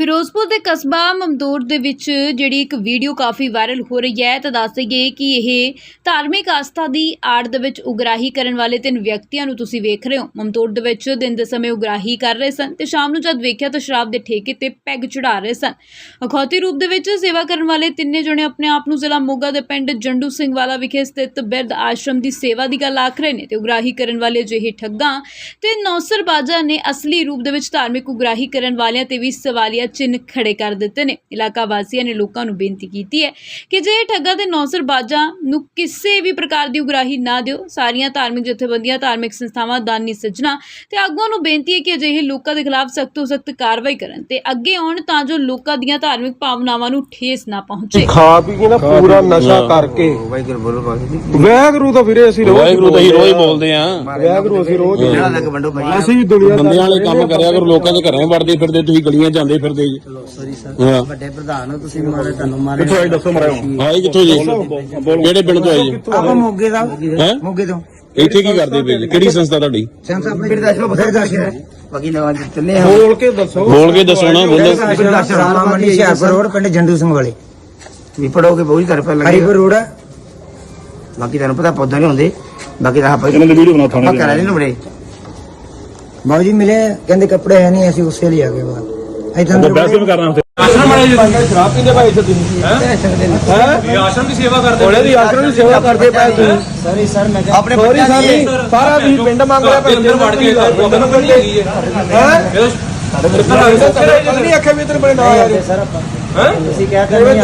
ਫਿਰੋਜ਼ਪੁਰ ਦੇ ਕਸਬਾ ਮਮਦੂਰ ਦੇ ਵਿੱਚ ਜਿਹੜੀ ਇੱਕ ਵੀਡੀਓ ਕਾਫੀ ਵਾਇਰਲ ਹੋ ਰਹੀ ਹੈ ਤਾਂ ਦੱਸ ਦਈਏ ਕਿ ਇਹ ਧਾਰਮਿਕ ਆਸਥਾ ਦੀ ਆੜ ਦੇ ਵਿੱਚ ਉਗਰਾਹੀ ਕਰਨ ਵਾਲੇ ਤਿੰਨ ਵਿਅਕਤੀਆਂ ਨੂੰ ਤੁਸੀਂ ਵੇਖ ਰਹੇ ਹੋ। ਮਮਦੂਰ ਦੇ ਵਿੱਚ ਦਿਨ ਦੇ ਸਮੇਂ ਉਗਰਾਹੀ ਕਰ ਰਹੇ ਸਨ ਤੇ ਸ਼ਾਮ ਨੂੰ ਜਦ ਵੇਖਿਆ ਤਾਂ ਸ਼ਰਾਬ ਦੇ ਠੇਕੇ ਤੇ ਪੈਗ ਚੜਾ ਰਹੇ ਸਨ। ਅਖੌਤੀ ਰੂਪ ਦੇ ਵਿੱਚ ਸੇਵਾ ਕਰਨ ਵਾਲੇ ਤਿੰਨੇ ਜਣੇ ਆਪਣੇ ਆਪ ਨੂੰ ਜ਼ਿਲ੍ਹਾ ਮੋਗਾ ਦੇ ਪਿੰਡ ਜੰਡੂ ਸਿੰਘ ਵਾਲਾ ਵਿਖੇ ਸਥਿਤ ਬਿਰਧ ਆਸ਼ਰਮ ਦੀ ਸੇਵਾ ਦੀ ਗੱਲ ਆਖ ਰਹੇ ਨੇ ਤੇ ਉਗਰਾਹੀ ਕਰਨ ਵਾਲੇ ਜਿਹੇ ਠੱਗਾਂ ਤੇ ਨੌਸਰਬਾਜ਼ਾਂ ਨੇ ਅਸਲੀ ਰੂਪ ਦੇ ਵਿੱਚ ਧਾਰਮਿਕ ਉਗਰਾਹੀ ਕਰਨ ਵਾਲਿਆਂ ਤੇ ਵੀ ਸਵਾਲੀਆ ਚਿੰਨ੍ਹ ਖੜੇ ਕਰ ਦਿੱਤੇ ਨੇ। ਇਲਾਕਾ ਵਾਸੀਆਂ ਨੇ ਲੋਕਾਂ ਨੂੰ ਬੇਨਤੀ ਕੀਤੀ ਹੈ ਕਿ ਜੇ ਇਹ ਠੱਗਾਂ ਤੇ ਨੌਸਰਬਾਜ਼ਾਂ ਨੂੰ ਕਿਸੇ ਵੀ ਪ੍ਰਕਾਰ ਦੀ ਉਗਰਾਹੀ ਨਾ ਦਿਓ ਸਾਰੀਆਂ ਧਾਰਮਿਕ ਜਥੇਬੰਦੀਆਂ ਧਾਰਮਿਕ ਸੰਸਥਾਵਾਂ ਦਾਨੀ ਸੱਜਣਾ ਤੇ ਆਗੂਆਂ ਨੂੰ ਬੇਨਤੀ ਹੈ ਕਿ ਅਜਿਹੇ ਲੋਕਾਂ ਦੇ ਖਿਲਾਫ ਸਖਤ ਤੋਂ ਸਖਤ ਕਾਰਵਾਈ ਕਰਨ ਤੇ ਅੱਗੇ ਆਉਣ ਤਾਂ ਜੋ ਲੋਕਾਂ ਦੀਆਂ ਧਾਰਮਿਕ ਭਾਵਨਾਵਾਂ ਨੂੰ ਠੇਸ ਨਾ ਪਹੁੰਚੇ। ਖਾ ਪੀ ਕੇ ਨਾ ਪੂਰਾ ਨਸ਼ਾ ਕਰਕੇ। ਵਾਹਿਗੁਰੂ ਬੋਲੋ ਵਾਹਿਗੁਰੂ ਤਾਂ ਵੀਰੇ ਅਸੀਂ ਰੋਜ਼ ਵਾਹਿਗੁਰੂ ਤਾਂ ਹੀ ਰੋਜ਼ ਬੋਲਦੇ ਆ ਵੈਗਰੂ ਅਸੀਂ ਰੋਜ਼ ਹੀ ਜਿਹੜਾ ਲੱਗ ਵੰਡੋ ਭਾਈ। ਅਸੀਂ ਵੀ ਦੁਨੀਆ ਦਾ ਬੰਦਿਆਂ ਵਾਲੇ ਕੰਮ ਕਰਿਆ ਕਰੋ ਲੋਕਾਂ ਦੇ ਘਰਾਂ ਵੜਦੇ ਫਿਰਦੇ ਤੁਸੀਂ ਗਲੀਆਂ ਜਾਂਦੇ ਫਿਰਦੇ ਜੀ। ਸੌਰੀ ਵੱਡੇ ਪ੍ਰਧਾਨ ਹੋ ਤੁਸੀਂ ਮਾਰੇ ਤੁਹਾਨੂੰ ਮਾਰੇ ਕਿੱਥੋਂ ਆਏ? ਦੱਸੋ ਮਰਾਓ ਆਏ ਕਿੱਥੋਂ ਜੀ? ਕਿਹੜੇ ਪਿੰਡ ਤੋਂ ਆਏ ਜੀ? ਆਪਾਂ ਮੋਗੇ ਦਾ ਹੈ? ਮੋਗੇ ਤੋਂ। ਇੱਥੇ ਕੀ ਕਰਦੇ ਪਏ ਜੀ? ਕਿਹੜੀ ਸੰਸਥਾ ਤੁਹਾਡੀ? ਸੈਂਸ ਆਪਣੇ ਬਿਰਦਾਸ਼ਰੋ ਬਿਰਦਾਸ਼ਰੋ ਬਾਕੀ ਨਵਾਂ ਚੱਲੇ ਆ। ਬੋਲ ਕੇ ਦੱਸੋ। ਬੋਲ ਕੇ ਦੱਸੋ ਨਾ ਬੋਲੋ। ਬਿਰਦਾਸ਼ਰੋ ਮੰਡੀ ਹਿਆਰਪੁਰ ਰੋਡ ਪਿੰਡ ਜੰਡੂ ਸਿੰਘ ਵਾਲੇ। ਵੀ ਪੜੋਗੇ ਬਹੁਤ ਘਰ ਪੈ ਲੱਗੇ। ਹਰੀਪੁਰ ਰੋਡ ਬਾਕੀ ਤੁਹਾਨੂੰ ਪਤਾ ਪੌਦਾ ਨਹੀਂ ਹੁੰਦੇ। ਬਾਕੀ ਤਾਂ ਆਪਾਂ ਇਹਨਾਂ ਦੀ ਵੀਡੀਓ ਬਣਾ ਥਾਣੇ ਆਪਾਂ ਕਰਾ ਬੜੇ। ਬਾਬੂ ਜੀ ਮਿਲੇ ਕਹਿੰਦੇ ਕੱਪੜੇ ਹੈ ਨਹੀਂ ਅਸੀਂ ਉਸੇ ਲਈ ਆ ਗਏ ਬਾਹਰ। ਇਦਾਂ ਬੈਸ ਵੀ ਕਰਨਾ ਉੱਥੇ। ਆਸ਼ਰਮ ਵਾਲੇ ਜੀ ਸ਼ਰਾਬ ਪੀਂਦੇ ਭਾਈ ਇੱਥੇ ਤੁਸੀਂ? ਹੈ? ਆਸ਼ਰਮ ਦੀ ਸੇਵਾ ਕਰਦੇ ਉਹਨੇ ਦੀ ਆਸ਼ਰਮ ਦੀ ਸੇਵਾ ਕਰਦੇ ਪਏ ਤੁਸੀਂ। ਸੌਰੀ ਸਰ ਮੈਂ ਆਪਣੇ ਸੋਰੀ ਸਾਨੀ ਸਾਰਾ ਤੁਸੀਂ ਪਿੰਡ ਮੰਗ ਰਿਹਾ ਪਿੰਡ ਅੰਦਰ ਵੜ ਕੇ ਪਿੰਡ ਨੂੰ ਪਿੰਡ ਹੈਗੀ ਹੈ? ਸਾਡੇ ਮੇਰੇ ਨਹੀਂ ਅੱਖੇ ਵੀ ਤੇਰੇ ਬੜੇ ਨਾ ਯਾਰ ਸਰ ਆਪਾਂ ਤੁਸੀਂ ਕਿਆ ਕਰਨੀ